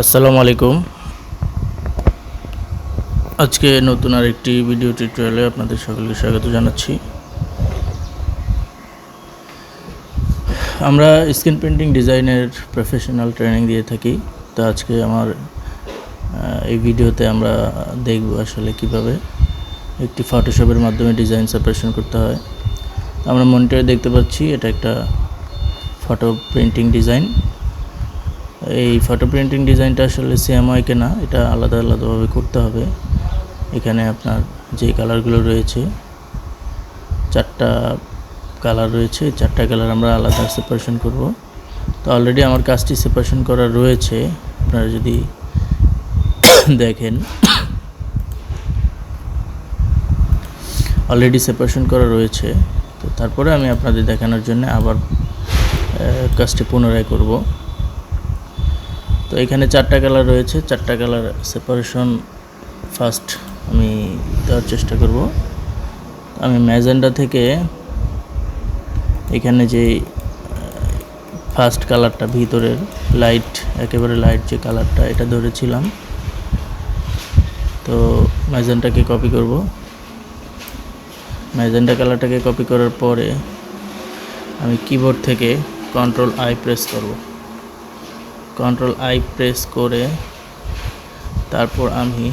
আসসালামু আলাইকুম। আজকে নতুন আরেকটি ভিডিও টিউটোরিয়ালে আপনাদের সকলকে স্বাগত জানাচ্ছি। আমরা স্ক্রিন পেন্টিং ডিজাইনের প্রফেশনাল ট্রেনিং দিয়ে থাকি। তো আজকে আমার এই ভিডিওতে আমরা দেখব আসলে কীভাবে একটি ফটোশপের মাধ্যমে ডিজাইন সেপারেশন করতে হয়। আমরা মনিটরে দেখতে পাচ্ছি, এটা একটা ফটো প্রিন্টিং ডিজাইন এই ফটো প্রিন্টিং ডিজাইনটা আসলে সিএমআইকে না, এটা আলাদা আলাদাভাবে করতে হবে। এখানে আপনার যে কালারগুলো রয়েছে, চারটা কালার রয়েছে চারটা কালার আমরা আলাদা সেপারেশন করব। তো অলরেডি আমার কাজটি সেপারেশন করা রয়েছে। আপনারা যদি দেখেন অলরেডি সেপারেশন করা রয়েছে। তো তারপরে আমি আপনাদের দেখানোর জন্য আবার কাজটি পুনরায় করব। তো এখানে চারটা কালার রয়েছে, চারটা কালার সেপারেশন ফার্স্ট আমি দেওয়ার চেষ্টা করব। আমি ম্যাজেন্ডা থেকে এখানে যে ফার্স্ট কালারটা ভিতরের লাইট একেবারে লাইট যে কালারটা এটা ধরেছিলাম। তো ম্যাজেন্টাকে কপি করব। ম্যাজেন্ডা কালারটাকে কপি করার পরে আমি কিবোর্ড থেকে কন্ট্রোল আই প্রেস করব। কন্ট্রোল আই প্রেস করে তারপর আমি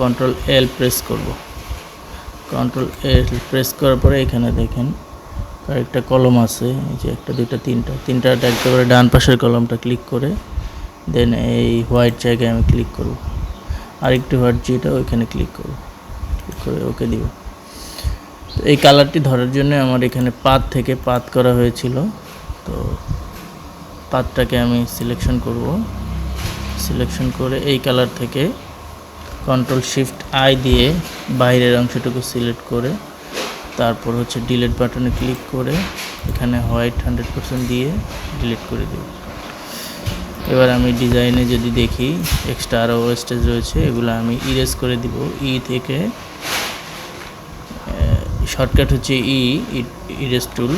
কন্ট্রোল এল প্রেস করব। কন্ট্রোল এল প্রেস করার পরে এখানে দেখেন কয়েকটা কলম আছে, এই যে একটা, দুইটা, তিনটা। তিনটাটা একেবারে ডান পাশের কলমটা ক্লিক করে দেন এই হোয়াইট জায়গায় আমি ক্লিক করব। আরেকটি হোয়াইট যেটা ওইখানে ক্লিক করব। ক্লিক করে ওকে দিব। তো এই কালারটি ধরার জন্য আমার এখানে পাত থেকে পাত করা হয়েছিল। তো পাতটাকে আমি সিলেকশন করব। সিলেকশন করে এই কালার থেকে কন্ট্রোল শিফট আই দিয়ে বাইরের অংশটুকু সিলেক্ট করে তারপর হচ্ছে ডিলিট বাটনে ক্লিক করে এখানে হোয়াইট হান্ড্রেড পার্সেন্ট দিয়ে ডিলিট করে দেব। এবার আমি ডিজাইনে যদি দেখি এক্সট্রা আরও ওয়েস্টেজ রয়েছে, এগুলো আমি ইরেজ করে দিব। ই থেকে শর্টকাট হচ্ছে ই ইরেজ টুল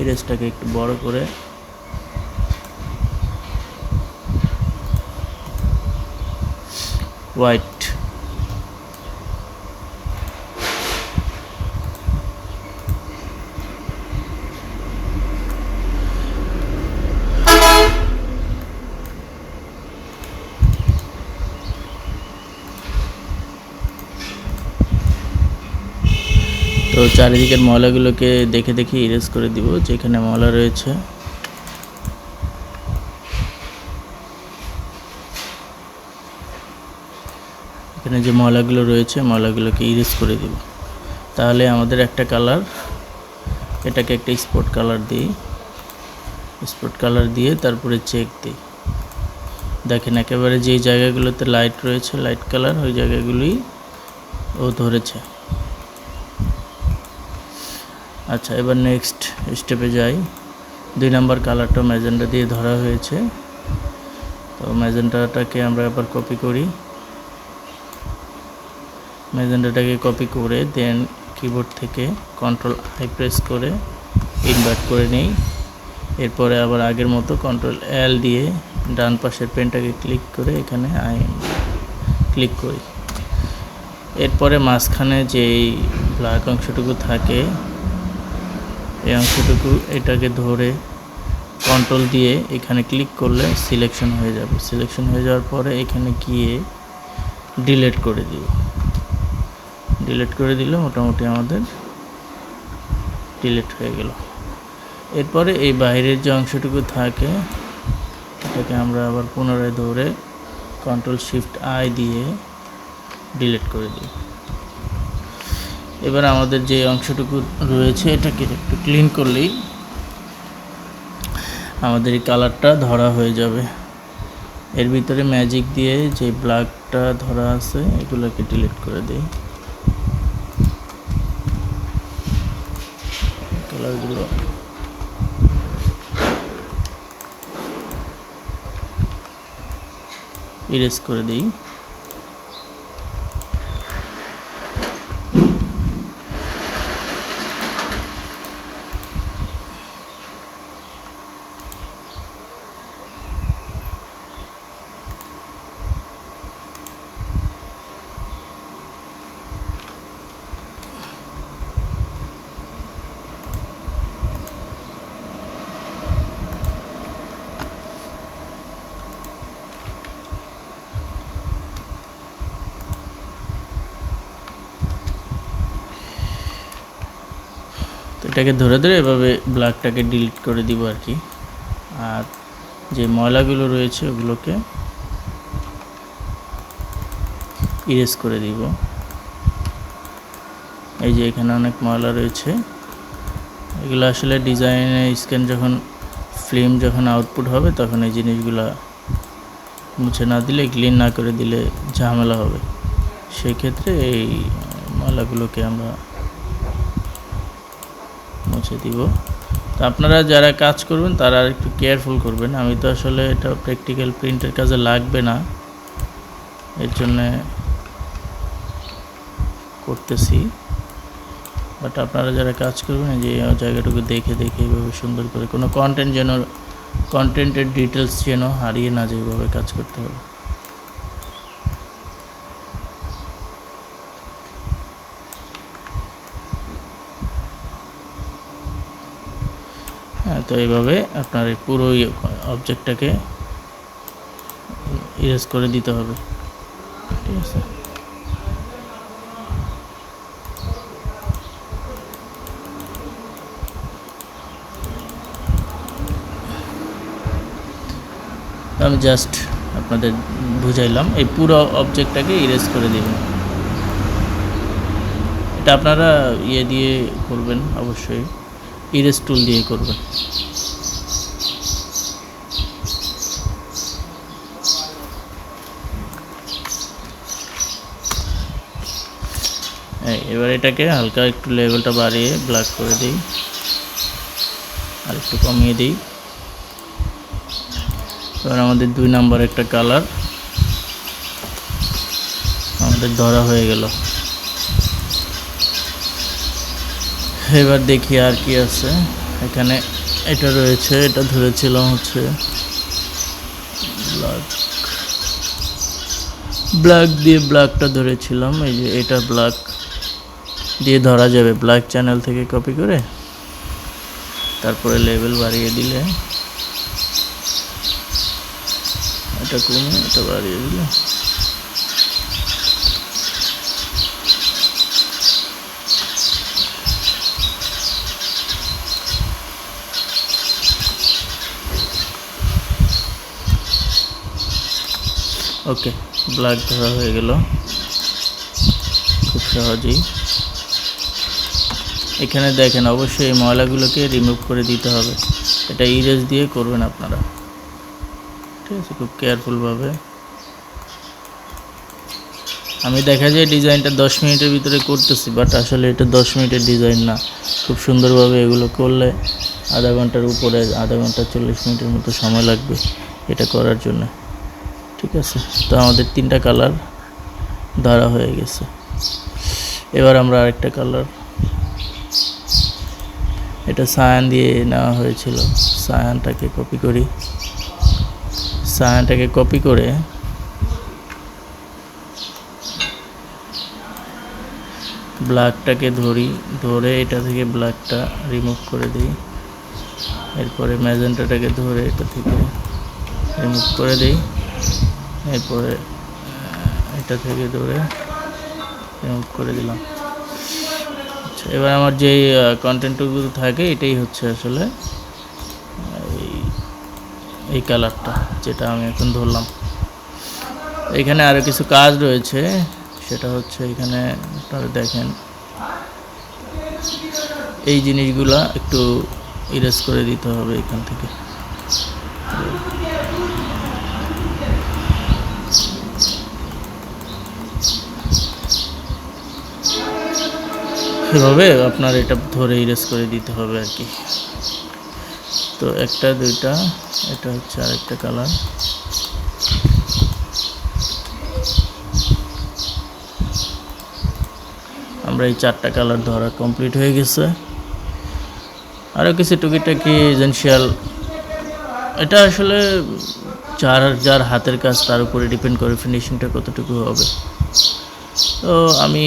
ইরেজটাকে একটু বড় করে। হোয়াইট তো চারিদিকের ময়লাগুলোকে দেখে দেখে ইরেজ করে দিব, যেখানে ময়লা রয়েছে। এখানে যে ময়লাগুলো রয়েছে ময়লাগুলোকে ইরেজ করে দিব। তাহলে আমাদের একটা কালার এটাকে একটা স্পট কালার দিই। স্পট কালার দিয়ে তারপরে চেক দিই। দেখেন, একেবারে যেই জায়গাগুলোতে লাইট রয়েছে লাইট কালার ওই জায়গাগুলোই ও ধরেছে। আচ্ছা এবার নেক্সট স্টেপে যাই। দুই নাম্বার কালারটা ম্যাজেন্টা দিয়ে ধরা হয়েছে। তো ম্যাজেন্টাটাকে আমরা আবার কপি করি। ম্যাজেন্টাটাকে কপি করে দেন কিবোর্ড থেকে কন্ট্রোল আই প্রেস করে ইনভার্ট করে নেই। এরপরে আবার আগের মতো কন্ট্রোল এল দিয়ে ডান পাশের পেনটাকে ক্লিক করে এখানে আই ক্লিক করি। এরপরে মাঝখানে যেই ব্ল্যাক অংশটুকু থাকে এই অংশটুকু এটাকে ধরে কন্ট্রোল দিয়ে এখানে ক্লিক করলে সিলেকশন হয়ে যাবে। সিলেকশন হয়ে যাওয়ার পরে এখানে গিয়ে ডিলিট করে দিব ডিলিট করে দিলে মোটামুটি আমাদের ডিলেট হয়ে গেল। এরপরে এই বাইরের যে অংশটুকু থাকে, এটাকে আমরা আবার পুনরায় ধরে কন্ট্রোল শিফট আই দিয়ে ডিলিট করে দিই। এবার আমাদের যে অংশটুকু রয়েছে এটাকে একটু ক্লিন করলেই আমাদের এই কালারটা ধরা হয়ে যাবে। এর ভিতরে ম্যাজিক দিয়ে যে ব্ল্যাকটা ধরা আছে, এগুলোকে ডিলিট করে দিই। কালারগুলো ইরেজ করে দিই। এটাকে ধরে ধরে এভাবে ব্ল্যাকটাকে ডিলিট করে দিব আর কি। আর যে ময়লাগুলো রয়েছে ওগুলোকে ইরেজ করে দিব। এই যে এখানে অনেক ময়লা রয়েছে। এগুলো আসলে ডিজাইনে স্ক্যান যখন ফিল্ম যখন আউটপুট হবে তখন এই জিনিসগুলো মুছে না দিলে ক্লিন না করে দিলে ঝামেলা হবে। সেই ক্ষেত্রে এই ময়লাগুলোকে আমরা মুছে দিব। তো আপনারা যারা কাজ করবেন, তারা আর একটু কেয়ারফুল করবেন। আমি তো আসলে এটা প্র্যাকটিক্যাল প্রিন্টের কাজে লাগবে না। এর জন্যে করতেছি। বাট আপনারা যারা কাজ করবেন যে জায়গাটুকু দেখে দেখে এইভাবে সুন্দর করে কোনো কন্টেন্ট যেন কন্টেন্টের ডিটেলস যেন হারিয়ে না যায় এইভাবে কাজ করতে হবে। তো এইভাবে আপনার এই পুরো অবজেক্টটাকে ইরেজ করে দিতে হবে। ঠিক আছে? আমি জাস্ট আপনাদের বুঝাইলাম, এই পুরো অবজেক্টটাকে ইরেজ করে দিবেন। এটা আপনারা ইয়ে দিয়ে করবেন অবশ্যই। ইরেজ টুল দিয়ে করবেন এবার এটাকে হালকা একটু লেভেলটা বাড়িয়ে ব্ল্যাক করে দিই। আর একটু কমিয়ে দিই। এবার আমাদের দুই নাম্বার একটা কালার আমাদের ধরা হয়ে গেল। এবার দেখি আর কি আছে। এখানে এটা রয়েছে, এটা ধরেছিলাম হচ্ছে ব্ল্যাক ব্ল্যাক দিয়ে ব্ল্যাকটা ধরেছিলাম, এই যে এটা ব্ল্যাক দিয়ে ধরা যাবে। ব্ল্যাক চ্যানেল থেকে কপি করে তারপরে লেভেল বাড়িয়ে দিলে। এটা কমে, এটা বাড়িয়ে দিলে। ওকে ব্ল্যাক ধরা হয়ে গেল। খুব সহজেই। এখানে দেখেন, অবশ্যই এই ময়লাগুলোকে রিমুভ করে দিতে হবে। এটা ইরেজ দিয়ে করবেন আপনারা। ঠিক আছে, খুব কেয়ারফুলভাবে আমি দেখা যায় ডিজাইনটা দশ মিনিটের ভিতরে করতেছি বাট আসলে এটা দশ মিনিটের ডিজাইন না। খুব সুন্দরভাবে এগুলো করলে আধা ঘণ্টার উপরে আধা ঘণ্টা চল্লিশ মিনিটের মতো সময় লাগবে এটা করার জন্য। ঠিক আছে? তো আমাদের তিনটা কালার ধরা হয়ে গেছে। এবার আমরা আরেকটা কালার। এটা সায়ান দিয়ে নেওয়া হয়েছিল। সায়ানটাকে কপি করি। সায়ানটাকে কপি করে ব্ল্যাকটাকে ধরি। ধরে এটা থেকে ব্ল্যাকটা রিমুভ করে দিই। এরপরে ম্যাজেন্টাটাকে ধরে এটা থেকে রিমুভ করে দিই। এরপরে এটা থেকে ধরে করে দিলাম। আচ্ছা এবার আমার যেই কন্টেন্টগুলো থাকে, এটাই হচ্ছে আসলে এই কালারটা যেটা আমি এখন ধরলাম। এখানে আরও কিছু কাজ রয়েছে, সেটা হচ্ছে এখানে আপনারা দেখেন, এই জিনিসগুলা একটু ইরেজ করে দিতে হবে এখান থেকে। এভাবে আপনার এটা ধরে ইরেজ করে দিতে হবে আর কি। তো একটা, দুইটা, এটা হচ্ছে আরেকটা কালার আমরা এই চারটা কালার ধরা কমপ্লিট হয়ে গেছে। আরও কিছু টুকিটাকি এজেন্সিয়াল এটা আসলে যার যার হাতের কাজ তার উপরে ডিপেন্ড করে ফিনিশিংটা কতটুকু হবে। তো আমি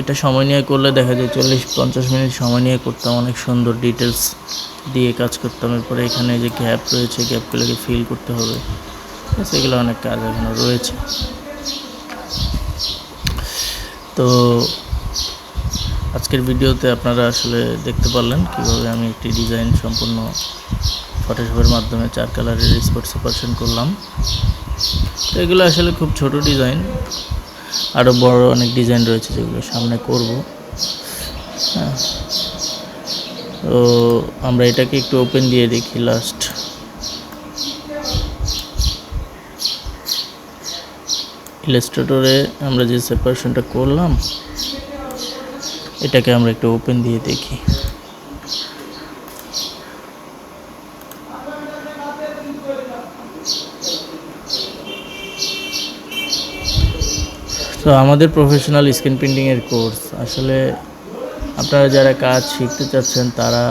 এটা সময় নিয়ে করলে দেখা যায় চল্লিশ, পঞ্চাশ মিনিট সময় নিয়ে করতাম, অনেক সুন্দর ডিটেলস দিয়ে কাজ করতাম। এরপরে এখানে যে গ্যাপ রয়েছে গ্যাপগুলোকে ফিল করতে হবে। সেগুলো অনেক কাজ এখনও রয়েছে। তো আজকের ভিডিওতে আপনারা আসলে দেখতে পারলেন কীভাবে আমি একটি ডিজাইন সম্পূর্ণ ফটোশপের মাধ্যমে চার কালারের স্পট সেপারেশন করলাম। তো এগুলো আসলে খুব ছোট ডিজাইন আরও বড় অনেক ডিজাইন রয়েছে যেগুলো সামনে করব। হ্যাঁ। তো আমরা এটাকে একটু ওপেন দিয়ে দেখি লাস্ট ইলাস্ট্রেটরে আমরা যে সেপারেশনটা করলাম, এটাকে আমরা একটু ওপেন দিয়ে দেখি। তো আমাদের প্রফেশনাল স্ক্রিন প্রিন্টিংয়ের কোর্স আসলে আপনারা যারা কাজ শিখতে চাচ্ছেন, তারা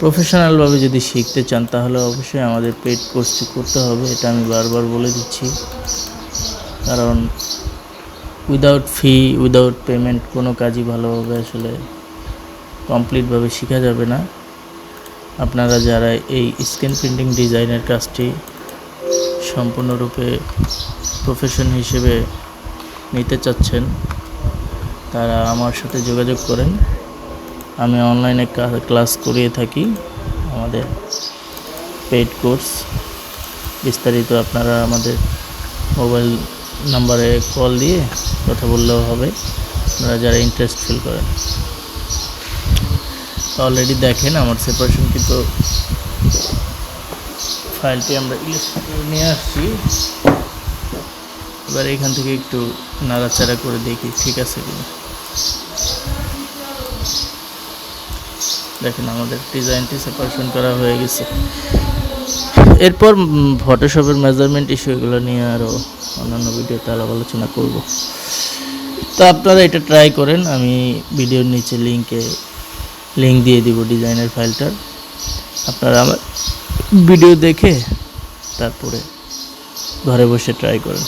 প্রফেশনালভাবে যদি শিখতে চান, তাহলে অবশ্যই আমাদের পেড কোর্সটি করতে হবে, এটা আমি বারবার বলে দিচ্ছি। কারণ উইদাউট ফি উইদাউট পেমেন্ট কোনো কাজই ভালোভাবে আসলে কমপ্লিটভাবে শেখা যাবে না। আপনারা যারা এই স্ক্রিন প্রিন্টিং ডিজাইনের কাজটি সম্পূর্ণরূপে প্রফেশন হিসেবে নিতে চাচ্ছেন, তারা আমার সাথে যোগাযোগ করেন। আমি অনলাইনে ক্লাস করিয়ে থাকি, আমাদের পেইড কোর্স বিস্তারিত আপনারা আমাদের মোবাইল নাম্বারে কল দিয়ে কথা বললেও হবে, আপনারা যারা ইন্টারেস্ট ফিল করেন। অলরেডি দেখেন, আমার সেপারেশন কিন্তু ফাইলটি আমরা নিয়ে আসছি। এবার এখান থেকে একটু নাড়াচাড়া করে দেখি, ঠিক আছে কিনা? দেখেন আমাদের ডিজাইনটি সেপারেশন করা হয়ে গেছে। এরপর ফটোশপের মেজারমেন্ট ইস্যুগুলো নিয়ে আরও অন্যান্য ভিডিওতে আলাপ আলোচনা করব। তো আপনারা এটা ট্রাই করেন, আমি ভিডিওর নিচে লিঙ্কে লিঙ্ক দিয়ে দিব ডিজাইনের ফাইলটার আপনারা আমার ভিডিও দেখে তারপরে ঘরে বসে ট্রাই করেন।